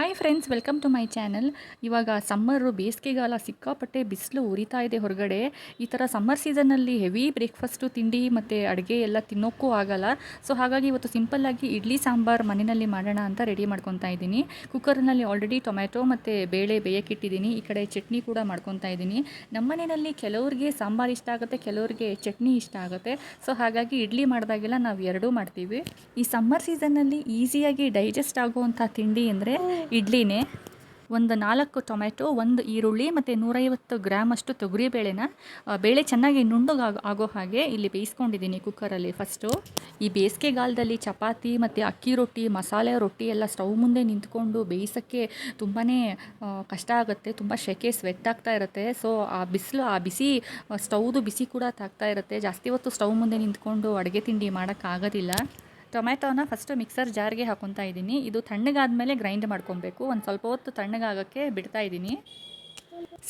Hi friends welcome to my channel ಇವಾಗ summer ಬೇಸಿಗೆಗಾಲ ಸಿಕ್ಕಾಪಟ್ಟೆ ಬಿಸಿಲು ಉರಿತಾ ಇದೆ ಹೊರಗಡೆ. ಈ ಥರ ಸಮ್ಮರ್ ಸೀಸನ್ನಲ್ಲಿ ಹೆವಿ ಬ್ರೇಕ್ಫಾಸ್ಟು ತಿಂಡಿ ಮತ್ತು ಅಡುಗೆ ಎಲ್ಲ ತಿನ್ನೋಕ್ಕೂ ಆಗಲ್ಲ. ಸೊ ಹಾಗಾಗಿ ಇವತ್ತು ಸಿಂಪಲ್ಲಾಗಿ ಇಡ್ಲಿ, ಸಾಂಬಾರು ಮನೆಯಲ್ಲಿ ಮಾಡೋಣ ಅಂತ ರೆಡಿ ಮಾಡ್ಕೊತಾ ಇದ್ದೀನಿ. ಕುಕ್ಕರ್ನಲ್ಲಿ ಆಲ್ರೆಡಿ ಟೊಮ್ಯಾಟೊ ಮತ್ತು ಬೇಳೆ ಬೇಯಕ್ಕಿಟ್ಟಿದ್ದೀನಿ ಈ ಕಡೆ ಚಟ್ನಿ ಕೂಡ ಮಾಡ್ಕೊತಾ ಇದ್ದೀನಿ. ನಮ್ಮ ಮನೆಯಲ್ಲಿ ಕೆಲವ್ರಿಗೆ ಸಾಂಬಾರು ಇಷ್ಟ ಆಗುತ್ತೆ, ಕೆಲವ್ರಿಗೆ ಚಟ್ನಿ ಇಷ್ಟ ಆಗುತ್ತೆ. ಸೊ ಹಾಗಾಗಿ ಇಡ್ಲಿ ಮಾಡಿದಾಗೆಲ್ಲ ನಾವು ಎರಡೂ ಮಾಡ್ತೀವಿ. ಈ ಸಮ್ಮರ್ ಸೀಸನ್ನಲ್ಲಿ ಈಸಿಯಾಗಿ ಡೈಜೆಸ್ಟ್ ಆಗುವಂಥ ತಿಂಡಿ ಅಂದರೆ ಇಡ್ಲಿನೇ. ಒಂದು ನಾಲ್ಕು ಟೊಮೆಟೊ ಒಂದು ಈರುಳ್ಳಿ ಮತ್ತು ನೂರೈವತ್ತು ಗ್ರಾಮ್ ಅಷ್ಟು ತೊಗರಿಬೇಳೆನ ಬೇಳೆ ಚೆನ್ನಾಗಿ ನುಣ್ಣಗೆ ಆಗೋ ಹಾಗೆ ಇಲ್ಲಿ ಬೇಯಿಸ್ಕೊಂಡಿದ್ದೀನಿ ಕುಕ್ಕರಲ್ಲಿ ಫಸ್ಟು. ಈ ಬೇಸಿಗೆಗಾಲದಲ್ಲಿ ಚಪಾತಿ ಮತ್ತು ಅಕ್ಕಿ ರೊಟ್ಟಿ, ಮಸಾಲೆ ರೊಟ್ಟಿ ಎಲ್ಲ ಸ್ಟವ್ ಮುಂದೆ ನಿಂತ್ಕೊಂಡು ಬೇಯಿಸೋಕ್ಕೆ ತುಂಬಾ ಕಷ್ಟ ಆಗುತ್ತೆ, ತುಂಬ ಸೆಕೆ ಸ್ವೆಟ್ ಆಗ್ತಾ ಇರುತ್ತೆ. ಸೊ ಆ ಬಿಸಿಲು, ಆ ಬಿಸಿ ಸ್ಟೌದು ಬಿಸಿ ಕೂಡ ತಾಗ್ತಾ ಇರುತ್ತೆ. ಜಾಸ್ತಿ ಹೊತ್ತು ಸ್ಟವ್ ಮುಂದೆ ನಿಂತ್ಕೊಂಡು ಅಡುಗೆ ತಿಂಡಿ ಮಾಡೋಕ್ಕಾಗೋದಿಲ್ಲ. ಟೊಮೆಟೊನ ಫಸ್ಟು ಮಿಕ್ಸರ್ ಜಾರ್ಗೆ ಹಾಕೊತಾ ಇದ್ದೀನಿ. ಇದು ತಣ್ಣಗಾದ್ಮೇಲೆ ಗ್ರೈಂಡ್ ಮಾಡ್ಕೊಬೇಕು. ಒಂದು ಸ್ವಲ್ಪ ಹೊತ್ತು ತಣ್ಣಗಾಗೋಕ್ಕೆ ಬಿಡ್ತಾ ಇದ್ದೀನಿ.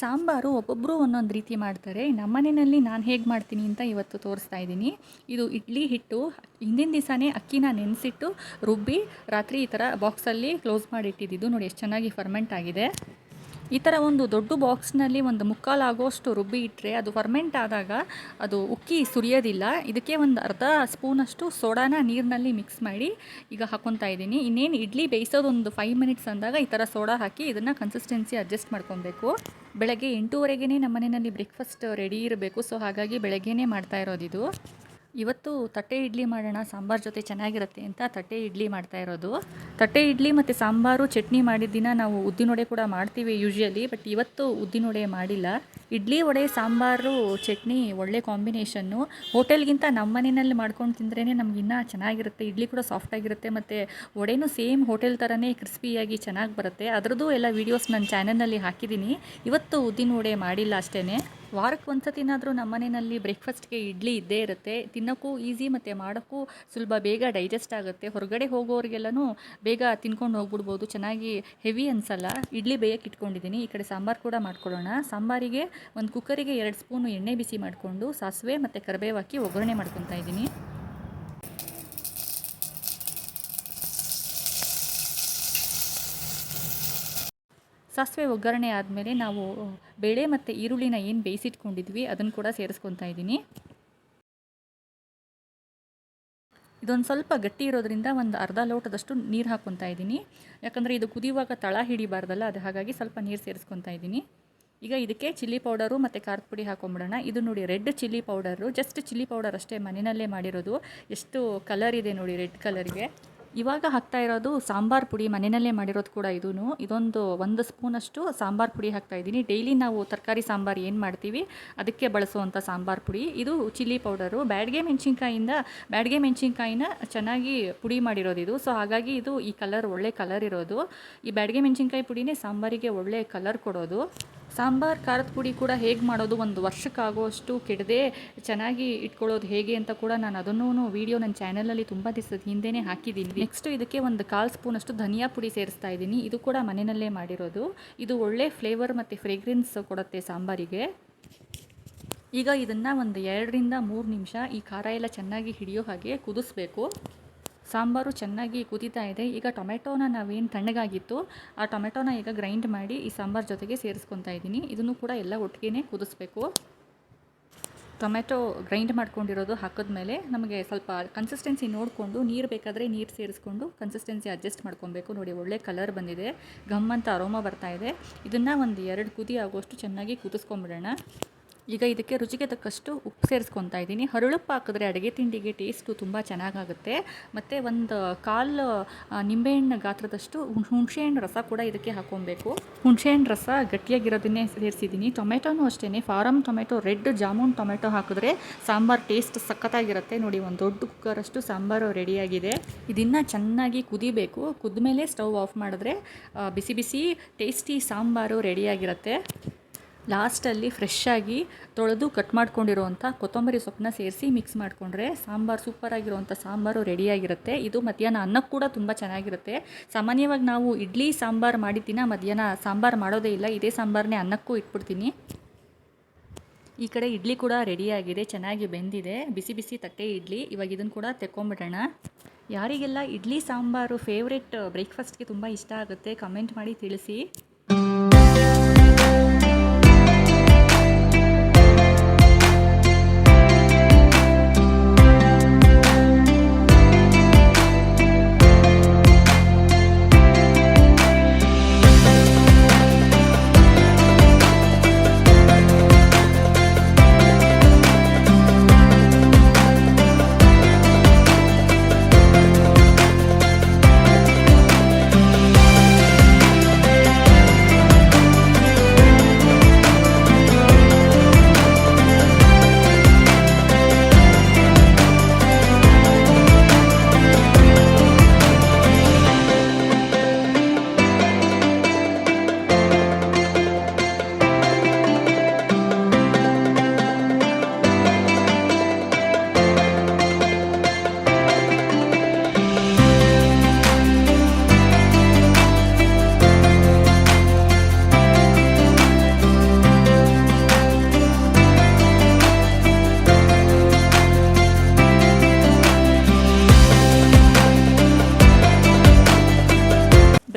ಸಾಂಬಾರು ಒಬ್ಬೊಬ್ಬರು ಒಂದೊಂದು ರೀತಿ ಮಾಡ್ತಾರೆ. ನಮ್ಮನೆಯಲ್ಲಿ ನಾನು ಹೇಗೆ ಮಾಡ್ತೀನಿ ಅಂತ ಇವತ್ತು ತೋರಿಸ್ತಾ ಇದ್ದೀನಿ. ಇದು ಇಡ್ಲಿ ಹಿಟ್ಟು, ಹಿಂದಿನ ದಿವಸನೇ ಅಕ್ಕಿನ ನೆನೆಸಿಟ್ಟು ರುಬ್ಬಿ ರಾತ್ರಿ ಈ ಥರ ಬಾಕ್ಸಲ್ಲಿ ಕ್ಲೋಸ್ ಮಾಡಿ ಇಟ್ಟಿದ್ದು ನೋಡಿ ಎಷ್ಟು ಚೆನ್ನಾಗಿ ಫರ್ಮೆಂಟ್ ಆಗಿದೆ. ಈ ಥರ ಒಂದು ದೊಡ್ಡ ಬಾಕ್ಸ್ನಲ್ಲಿ ಒಂದು ಮುಕ್ಕಾಲಾಗೋಷ್ಟು ರುಬ್ಬಿ ಇಟ್ಟರೆ ಅದು ಫರ್ಮೆಂಟ್ ಆದಾಗ ಅದು ಉಕ್ಕಿ ಸುರಿಯೋದಿಲ್ಲ. ಇದಕ್ಕೆ ಒಂದು ಅರ್ಧ ಸ್ಪೂನಷ್ಟು ಸೋಡಾನ ನೀರಿನಲ್ಲಿ ಮಿಕ್ಸ್ ಮಾಡಿ ಈಗ ಹಾಕೊತಾ ಇದ್ದೀನಿ. ಇನ್ನೇನು ಇಡ್ಲಿ ಬೇಯಿಸೋದು ಒಂದು ಫೈವ್ ಮಿನಿಟ್ಸ್ ಅಂದಾಗ ಈ ಥರ ಸೋಡಾ ಹಾಕಿ ಇದನ್ನು ಕನ್ಸಿಸ್ಟೆನ್ಸಿ ಅಡ್ಜಸ್ಟ್ ಮಾಡ್ಕೊಬೇಕು. ಬೆಳಗ್ಗೆ ಎಂಟೂವರೆಗೇ ನಮ್ಮ ಮನೆಯಲ್ಲಿ ಬ್ರೇಕ್ಫಾಸ್ಟ್ ರೆಡಿ ಇರಬೇಕು. ಸೊ ಹಾಗಾಗಿ ಬೆಳಗ್ಗೆನೇ ಮಾಡ್ತಾ ಇರೋದಿದು. ಇವತ್ತು ತಟ್ಟೆ ಇಡ್ಲಿ ಮಾಡೋಣ, ಸಾಂಬಾರು ಜೊತೆ ಚೆನ್ನಾಗಿರುತ್ತೆ ಅಂತ ತಟ್ಟೆ ಇಡ್ಲಿ ಮಾಡ್ತಾ ಇರೋದು. ತಟ್ಟೆ ಇಡ್ಲಿ ಮತ್ತು ಸಾಂಬಾರು, ಚಟ್ನಿ ಮಾಡಿದ ದಿನ ನಾವು ಉದ್ದಿನೊಡೆ ಕೂಡ ಮಾಡ್ತೀವಿ ಯೂಶ್ವಲಿ ಬಟ್ ಇವತ್ತು ಉದ್ದಿನೊಡೆ ಮಾಡಿಲ್ಲ. ಇಡ್ಲಿ ವಡೆ, ಸಾಂಬಾರು, ಚಟ್ನಿ ಒಳ್ಳೆ ಕಾಂಬಿನೇಷನ್ನು ಹೋಟೆಲ್ಗಿಂತ ನಮ್ಮ ಮನೆಯಲ್ಲಿ ಮಾಡ್ಕೊಂಡು ತಿಂದ್ರೇ ನಮ್ಗೆ ಇನ್ನೂ ಚೆನ್ನಾಗಿರುತ್ತೆ. ಇಡ್ಲಿ ಕೂಡ ಸಾಫ್ಟಾಗಿರುತ್ತೆ ಮತ್ತು ವಡೆನೂ ಸೇಮ್ ಹೋಟೆಲ್ ಥರನೇ ಕ್ರಿಸ್ಪಿಯಾಗಿ ಚೆನ್ನಾಗಿ ಬರುತ್ತೆ. ಅದರದ್ದು ಎಲ್ಲ ವೀಡಿಯೋಸ್ ನನ್ನ ಚಾನಲ್ನಲ್ಲಿ ಹಾಕಿದ್ದೀನಿ. ಇವತ್ತು ಉದ್ದಿನ ವಡೆ ಮಾಡಿಲ್ಲ ಅಷ್ಟೇ ವಾರಕ್ಕೆ ಒಂದು ಸತಿನಾದರೂ ನಮ್ಮ ಮನೆಯಲ್ಲಿ ಬ್ರೇಕ್ಫಾಸ್ಟ್ಗೆ ಇಡ್ಲಿ ಇದ್ದೇ ಇರುತ್ತೆ. ತಿನ್ನೋಕ್ಕೂ ಈಸಿ ಮತ್ತು ಮಾಡೋಕ್ಕೂ ಸುಲಭ, ಬೇಗ ಡೈಜೆಸ್ಟ್ ಆಗುತ್ತೆ. ಹೊರಗಡೆ ಹೋಗೋರಿಗೆಲ್ಲನೂ ಬೇಗ ತಿನ್ಕೊಂಡು ಹೋಗ್ಬಿಡ್ಬೋದು. ಚೆನ್ನಾಗಿ ಹೆವಿ ಅನ್ಸಲ್ಲ. ಇಡ್ಲಿ ಬೇಯಕ್ಕೆ ಇಟ್ಕೊಂಡಿದ್ದೀನಿ. ಈ ಕಡೆ ಸಾಂಬಾರು ಕೂಡ ಮಾಡ್ಕೊಳ್ಳೋಣ. ಸಾಂಬಾರಿಗೆ ಒಂದು ಕುಕ್ಕರಿಗೆ ಎರಡು ಸ್ಪೂನು ಎಣ್ಣೆ ಬಿಸಿ ಮಾಡಿಕೊಂಡು ಸಾಸಿವೆ ಮತ್ತು ಕರಿಬೇವು ಹಾಕಿ ಒಗ್ಗರಣೆ ಮಾಡ್ಕೊತಾ ಇದ್ದೀನಿ. ಸಾಸಿವೆ ಒಗ್ಗರಣೆ ಆದಮೇಲೆ ನಾವು ಬೇಳೆ ಮತ್ತು ಈರುಳ್ಳಿನ ಏನು ಬೇಯಿಸಿಟ್ಕೊಂಡಿದ್ವಿ ಅದನ್ನು ಕೂಡ ಸೇರಿಸ್ಕೊತಾ ಇದ್ದೀನಿ. ಇದೊಂದು ಸ್ವಲ್ಪ ಗಟ್ಟಿ ಇರೋದ್ರಿಂದ ಒಂದು ಅರ್ಧ ಲೋಟದಷ್ಟು ನೀರು ಹಾಕ್ಕೊತಾ ಇದ್ದೀನಿ. ಯಾಕಂದರೆ ಇದು ಕುದಿಯುವಾಗ ತಳ ಹಿಡಿಬಾರ್ದಲ್ಲ, ಅದು ಹಾಗಾಗಿ ಸ್ವಲ್ಪ ನೀರು ಸೇರಿಸ್ಕೊತಾ ಇದ್ದೀನಿ. ಈಗ ಇದಕ್ಕೆ ಚಿಲ್ಲಿ ಪೌಡರು ಮತ್ತು ಖಾರದ ಪುಡಿ ಹಾಕೊಂಬಿಡೋಣ. ಇದು ನೋಡಿ red chilli powder, just chilli powder ಅಷ್ಟೇ ಮನೆಯಲ್ಲೇ ಮಾಡಿರೋದು. ಎಷ್ಟು ಕಲರ್ ಇದೆ ನೋಡಿ ರೆಡ್ ಕಲರ್ಗೆ. ಇವಾಗ ಹಾಕ್ತಾ ಇರೋದು ಸಾಂಬಾರು ಪುಡಿ ಮನೆಯಲ್ಲೇ ಮಾಡಿರೋದು ಕೂಡ ಇದೂ ಇದೊಂದು ಒಂದು ಸ್ಪೂನಷ್ಟು ಸಾಂಬಾರು ಪುಡಿ ಹಾಕ್ತಾ ಇದ್ದೀನಿ. ಡೈಲಿ ನಾವು ತರಕಾರಿ ಸಾಂಬಾರು ಏನು ಮಾಡ್ತೀವಿ ಅದಕ್ಕೆ ಬಳಸುವಂಥ ಸಾಂಬಾರು ಪುಡಿ. ಇದು ಚಿಲ್ಲಿ ಪೌಡರು. ಬ್ಯಾಡ್ಗೆ ಮೆಣಸಿನ್ಕಾಯಿಂದ, ಬ್ಯಾಡ್ಗೆ ಮೆಣಸಿನ್ಕಾಯಿನ ಚೆನ್ನಾಗಿ ಪುಡಿ ಮಾಡಿರೋದು ಇದು. ಸೊ, ಹಾಗಾಗಿ ಇದು ಈ ಕಲರ್ ಒಳ್ಳೆ ಕಲರ್ ಇರೋದು. ಈ ಬ್ಯಾಡ್ಗೆ ಮೆಣಸಿನ್ಕಾಯಿ ಪುಡಿನೇ ಸಾಂಬಾರಿಗೆ ಒಳ್ಳೆ ಕಲರ್ ಕೊಡೋದು. ಸಾಂಬಾರ್, ಖಾರದ ಪುಡಿ ಕೂಡ ಹೇಗೆ ಮಾಡೋದು ಒಂದು ವರ್ಷಕ್ಕಾಗುವಷ್ಟು ಕೆಡದೆ ಚೆನ್ನಾಗಿ ಇಟ್ಕೊಳ್ಳೋದು ಹೇಗೆ ಅಂತ ಕೂಡ ನಾನು ಅದನ್ನೂ ವೀಡಿಯೋ ನನ್ನ ಚಾನಲಲ್ಲಿ ತುಂಬ ದಿವಸದ ಹಿಂದೆನೇ ಹಾಕಿದ್ದೀನಿ. ನೆಕ್ಸ್ಟ್ ಇದಕ್ಕೆ ಒಂದು ಕಾಲು ಸ್ಪೂನಷ್ಟು ಧನಿಯಾ ಪುಡಿ ಸೇರಿಸ್ತಾ ಇದ್ದೀನಿ. ಇದು ಕೂಡ ಮನೆಯಲ್ಲೇ ಮಾಡಿರೋದು. ಇದು ಒಳ್ಳೆ ಫ್ಲೇವರ್ ಮತ್ತು ಫ್ರೇಗ್ರೆನ್ಸ್ ಕೊಡುತ್ತೆ ಸಾಂಬಾರಿಗೆ. ಈಗ ಇದನ್ನು ಒಂದು ಎರಡರಿಂದ ಮೂರು ನಿಮಿಷ ಈ ಖಾರ ಎಲ್ಲ ಚೆನ್ನಾಗಿ ಹಿಡಿಯೋ ಹಾಗೆ ಕುದಿಸ್ಬೇಕು. ಸಾಂಬಾರು ಚೆನ್ನಾಗಿ ಕುದೀತಾ ಇದೆ. ಈಗ ಟೊಮೆಟೊನ ನಾವೇನು ತಣ್ಣಗಾಗಿತ್ತು, ಆ ಟೊಮೆಟೊನ ಈಗ ಗ್ರೈಂಡ್ ಮಾಡಿ ಈ ಸಾಂಬಾರು ಜೊತೆಗೆ ಸೇರಿಸ್ಕೊತಾ ಇದ್ದೀನಿ. ಇದನ್ನು ಕೂಡ ಎಲ್ಲ ಒಟ್ಟಿಗೆ ಕುದಿಸ್ಬೇಕು. ಟೊಮೆಟೊ ಗ್ರೈಂಡ್ ಮಾಡ್ಕೊಂಡಿರೋದು ಹಾಕಿದ್ಮೇಲೆ ನಮಗೆ ಸ್ವಲ್ಪ ಕನ್ಸಿಸ್ಟೆನ್ಸಿ ನೋಡಿಕೊಂಡು, ನೀರು ಬೇಕಾದರೆ ನೀರು ಸೇರಿಸ್ಕೊಂಡು ಕನ್ಸಿಸ್ಟೆನ್ಸಿ ಅಡ್ಜಸ್ಟ್ ಮಾಡ್ಕೊಬೇಕು. ನೋಡಿ, ಒಳ್ಳೆ ಕಲರ್ ಬಂದಿದೆ. ಘಮ್ ಅಂತ ಅರೋಮ ಬರ್ತಾ ಇದೆ. ಇದನ್ನು ಒಂದು ಎರಡು ಕುದಿ ಆಗೋಷ್ಟು ಚೆನ್ನಾಗಿ ಕುದಿಸ್ಕೊಂಬಿಡೋಣ. ಈಗ ಇದಕ್ಕೆ ರುಚಿಗೆ ತಕ್ಕಷ್ಟು ಉಪ್ಪು ಸೇರಿಸ್ಕೊತಾ ಇದ್ದೀನಿ. ಹರಳುಪ್ಪು ಹಾಕಿದ್ರೆ ಅಡುಗೆ ತಿಂಡಿಗೆ ಟೇಸ್ಟು ತುಂಬ ಚೆನ್ನಾಗಾಗುತ್ತೆ. ಮತ್ತು ಒಂದು, ಕಾಲು ನಿಂಬೆಹಣ್ಣು ಗಾತ್ರದಷ್ಟು ಹುಣ್- ಹುಣಸೆಹಣ್ಣು ರಸ ಕೂಡ ಇದಕ್ಕೆ ಹಾಕ್ಕೊಬೇಕು ಹುಣಸೆಹಣ್ಣು ರಸ ಗಟ್ಟಿಯಾಗಿರೋದನ್ನೇ ಸೇರಿಸಿದ್ದೀನಿ. ಟೊಮೆಟೊನೂ ಅಷ್ಟೇ farm tomato, red jamun tomato ಹಾಕಿದ್ರೆ ಸಾಂಬಾರು ಟೇಸ್ಟ್ ಸಖತ್ತಾಗಿರುತ್ತೆ. ನೋಡಿ, ಒಂದು ದೊಡ್ಡ ಕುಕ್ಕರಷ್ಟು ಸಾಂಬಾರು ರೆಡಿಯಾಗಿದೆ. ಇದನ್ನು ಚೆನ್ನಾಗಿ ಕುದಿಬೇಕು. ಕುದ್ಮೇಲೆ ಸ್ಟವ್ ಆಫ್ ಮಾಡಿದ್ರೆ ಬಿಸಿ ಬಿಸಿ ಟೇಸ್ಟಿ ಸಾಂಬಾರು ರೆಡಿಯಾಗಿರುತ್ತೆ. ಲಾಸ್ಟಲ್ಲಿ ಫ್ರೆಶ್ ಆಗಿ ತೊಳೆದು ಕಟ್ ಮಾಡ್ಕೊಂಡಿರೋವಂಥ ಕೊತ್ತಂಬರಿ ಸೊಪ್ಪನ್ನ ಸೇರಿಸಿ ಮಿಕ್ಸ್ ಮಾಡಿಕೊಂಡ್ರೆ ಸಾಂಬಾರು ಸೂಪರಾಗಿರುವಂಥ ಸಾಂಬಾರು ರೆಡಿಯಾಗಿರುತ್ತೆ. ಇದು ಮಧ್ಯಾಹ್ನ ಅನ್ನಕ್ಕೆ ಕೂಡ ತುಂಬ ಚೆನ್ನಾಗಿರುತ್ತೆ. ಸಾಮಾನ್ಯವಾಗಿ ನಾವು ಇಡ್ಲಿ, ಸಾಂಬಾರು ಮಾಡಿದ ದಿನ ಮಧ್ಯಾಹ್ನ ಸಾಂಬಾರು ಮಾಡೋದೇ ಇಲ್ಲ. ಇದೇ ಸಾಂಬಾರನ್ನೇ ಅನ್ನಕ್ಕೂ ಇಟ್ಬಿಡ್ತೀನಿ. ಈ ಕಡೆ ಇಡ್ಲಿ ಕೂಡ ರೆಡಿಯಾಗಿದೆ, ಚೆನ್ನಾಗಿ ಬೆಂದಿದೆ. ಬಿಸಿ ಬಿಸಿ ತಟ್ಟೆ ಇಡ್ಲಿ. ಇವಾಗ ಇದನ್ನು ಕೂಡ ತೆಕ್ಕೊಂಬಿಡೋಣ. ಯಾರಿಗೆಲ್ಲ ಇಡ್ಲಿ, ಸಾಂಬಾರು ಫೇವ್ರೆಟ್ ಬ್ರೇಕ್ಫಾಸ್ಟ್ಗೆ ತುಂಬ ಇಷ್ಟ ಆಗುತ್ತೆ ಕಮೆಂಟ್ ಮಾಡಿ ತಿಳಿಸಿ.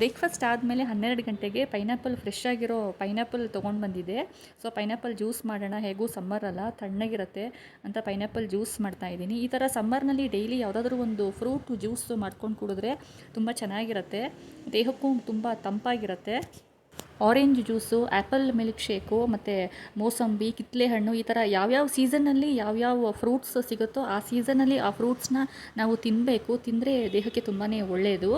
ಬ್ರೇಕ್ಫಾಸ್ಟ್ ಆದಮೇಲೆ ಹನ್ನೆರಡು ಗಂಟೆಗೆ ಪೈನಾಪಲ್ ಫ್ರೆಶ್ ಆಗಿರೋ ಪೈನಾಪಲ್ ತೊಗೊಂಡು ಬಂದಿದೆ. ಸೊ ಪೈನಾಪಲ್ ಜ್ಯೂಸ್ ಮಾಡೋಣ, ಹೇಗೂ ಸಮ್ಮರ್ ಅಲ್ಲ, ತಣ್ಣಗಿರುತ್ತೆ ಅಂತ ಪೈನಾಪಲ್ ಜ್ಯೂಸ್ ಮಾಡ್ತಾ ಇದ್ದೀನಿ. ಈ ಥರ ಸಮ್ಮರ್ನಲ್ಲಿ ಡೈಲಿ ಯಾವುದಾದ್ರೂ ಒಂದು ಫ್ರೂಟ್ ಜ್ಯೂಸ್ ಮಾಡ್ಕೊಂಡು ಕುಡಿದ್ರೆ ತುಂಬ ಚೆನ್ನಾಗಿರುತ್ತೆ. ದೇಹಕ್ಕೂ ತುಂಬ ತಂಪಾಗಿರುತ್ತೆ. Orange juice apple milk shake ಮತ್ತು ಮೋಸಂಬಿ ಕಿತ್ತಲೆ ಹಣ್ಣು ಈ ಥರ ಯಾವ್ಯಾವ ಸೀಸನ್ನಲ್ಲಿ ಯಾವ್ಯಾವ ಫ್ರೂಟ್ಸ್ ಸಿಗುತ್ತೋ ಆ ಸೀಸನ್ನಲ್ಲಿ ಆ ಫ್ರೂಟ್ಸ್ನ ನಾವು ತಿನ್ನಬೇಕು ತಿಂದರೆ ದೇಹಕ್ಕೆ ತುಂಬಾ ಒಳ್ಳೆಯದು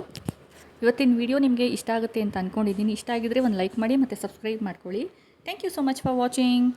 ಇವತ್ತಿನ ವಿಡಿಯೋ ನಿಮಗೆ ಇಷ್ಟ ಆಗುತ್ತೆ ಅಂತ ಅಂದ್ಕೊಂಡಿದ್ದೀನಿ ಇಷ್ಟ ಆಗಿದ್ರೆ ಒಂದು ಲೈಕ್ ಮಾಡಿ ಮತ್ತು ಸಬ್ಸ್ಕ್ರೈಬ್ ಮಾಡ್ಕೊಳ್ಳಿ. Thank you so much for watching